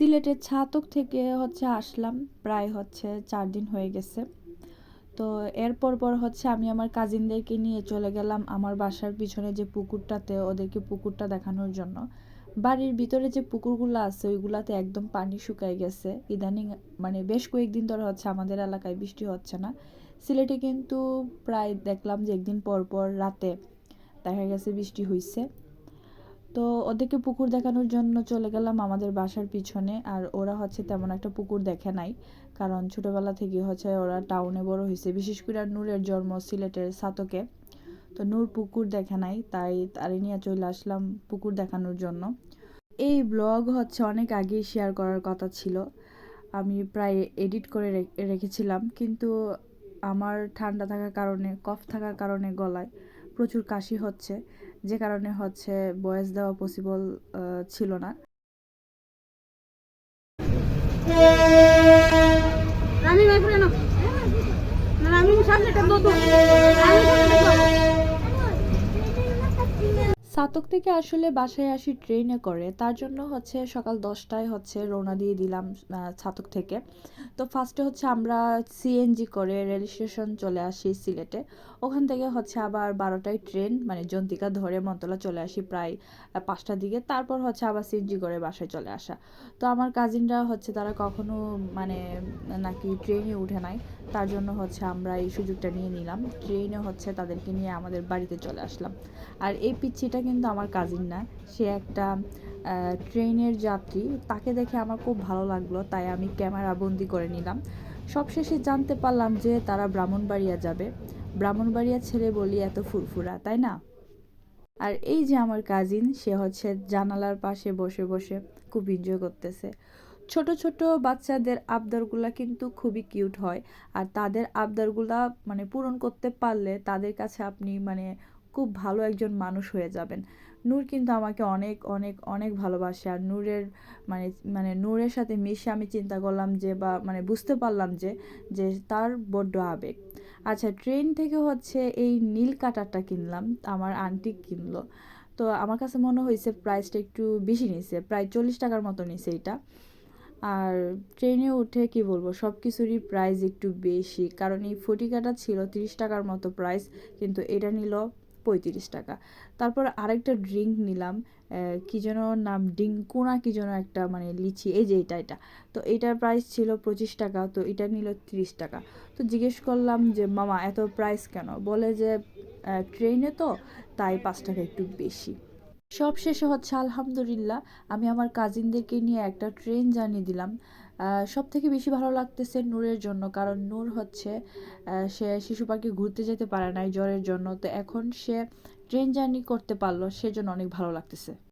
সিলেটের ছাতক থেকে হচ্ছে আসলাম, প্রায় হচ্ছে চার দিন হয়ে গেছে। তো এরপর পর হচ্ছে আমি আমার কাজিনদেরকে নিয়ে চলে গেলাম আমার বাসার পিছনে যে পুকুরটাতে ওদেরকে পুকুরটা দেখানোর জন্য। বাড়ির ভিতরে যে পুকুরগুলো আছে, ওইগুলাতে একদম পানি শুকায় গেছে। ইদানিং মানে বেশ কয়েকদিন ধরে হচ্ছে আমাদের এলাকায় বৃষ্টি হচ্ছে না। সিলেটে কিন্তু প্রায় দেখলাম যে একদিন পর পর রাতে দেখা গেছে বৃষ্টি হইছে। তো ওদেরকে পুকুর দেখানোর জন্য চলে গেলাম আমাদের বাসার পিছনে, আর ওরা হচ্ছে তেমন একটা পুকুর দেখে নাই। কারণ ছোটোবেলা থেকে হচ্ছে ওরা টাউনে বড় হয়েছে। বিশেষ করে নূরের জন্ম সিলেটের সাতকে। তো নূর পুকুর দেখে নাই, তাই তারে নিয়ে চলে আসলাম পুকুর দেখানোর জন্য। এই ব্লগ হচ্ছে অনেক আগেই শেয়ার করার কথা ছিল। আমি প্রায় এডিট করে রেখেছিলাম, কিন্তু আমার ঠান্ডা থাকার কারণে কফ থাকার কারণে গলায় প্রচুর কাশি হচ্ছে যে কারণে হচ্ছে বয়স দেওয়া পসিবল ছিল না। আমি সামনে টান দাও তো আমি সাতক থেকে আসলে বাসায় আসি ট্রেনে করে। তার জন্য হচ্ছে সকাল দশটায় হচ্ছে রওনা দিয়ে দিলাম ছাতক থেকে। তো ফার্স্টে হচ্ছে আমরা সিএনজি করে রেল স্টেশন চলে আসি সিলেটে। ওখান থেকে হচ্ছে আবার বারোটায় ট্রেন মানে জন্তিকা ধরে মন্তলা চলে আসি প্রায় পাঁচটার দিকে। তারপর হচ্ছে আবার সিএনজি করে বাসায় চলে আসা। তো আমার কাজিনরা হচ্ছে তারা কখনো মানে নাকি ট্রেনে উঠে নাই। তার জন্য হচ্ছে আমরা এই সুযোগটা নিয়ে নিলাম। ট্রেনে হচ্ছে তাদেরকে নিয়ে আমাদের বাড়িতে চলে আসলাম। আর এই পিচ্ছিটা কিন্তু আমার কাজিন না। সে একটা ট্রেনের যাত্রী। তাকে দেখে আমার খুব ভালো লাগল, তাই আমি ক্যামেরা বন্দি করে নিলাম। সবশেষে জানতে পারলাম যে তারা ব্রাহ্মণবাড়িয়া যাবে। ব্রাহ্মণবাড়িয়া ছেড়ে বলি এত ফুরফুরা, তাই না? আর এই যে আমার কাজিন সে হচ্ছে জানালার পাশে বসে বসে খুব এনজয় করতেছে। ছোট ছোট বাচ্চাদের আবদারগুলা কিন্তু খুবই কিউট হয়। আর তাদের আবদারগুলা মানে পূরণ করতে পারলে তাদের কাছে আপনি মানে খুব ভালো একজন মানুষ হয়ে যাবেন। নূর কিন্তু আমাকে অনেক অনেক অনেক ভালোবাসে। আর নূরের মানে মানে নূরের সাথে মিশে আমি চিন্তা করলাম যে বা মানে বুঝতে পারলাম যে যে তার বড্ড আবেগ। আচ্ছা ট্রেন থেকে হচ্ছে এই নীল কাটারটা কিনলাম, আমার আন্টি কিনলো। তো আমার কাছে মনে হয়েছে প্রাইসটা একটু বেশি নিছে প্রায় চল্লিশ টাকার মতো নিছে এটা। আর ট্রেনে উঠে কি বলব সব কিছুরই প্রাইস একটু বেশি। কারণ এই ফটিকাটা ছিল তিরিশ টাকার মতো প্রাইস কিন্তু এটা নিল পঁয়ত্রিশ টাকা। তারপর আরেকটা ড্রিঙ্ক নিলাম কী যেন নাম ডিঙ্কুনা কী যেন একটা মানে লিচি, এই যে এটা এটা তো এটার প্রাইস ছিল পঁচিশ টাকা, তো এটা নিল তিরিশ টাকা। তো জিজ্ঞেস করলাম যে, মামা, এত প্রাইস কেন? বলে যে ট্রেনে তো, তাই পাঁচ টাকা একটু বেশি। সব শেষে হচ্ছে আলহামদুলিল্লাহ, আমি আমার কাজিনদেরকে নিয়ে একটা ট্রেন জার্নি দিলাম। সব থেকে বেশি ভালো লাগতেছে নূরের জন্য, কারণ নূর হচ্ছে সে শিশু পাখি ঘুরতে যেতে পারে নাই জ্বরের জন্য। তো এখন সে ট্রেন জার্নি করতে পারল, সেজন্য অনেক ভালো লাগতেছে।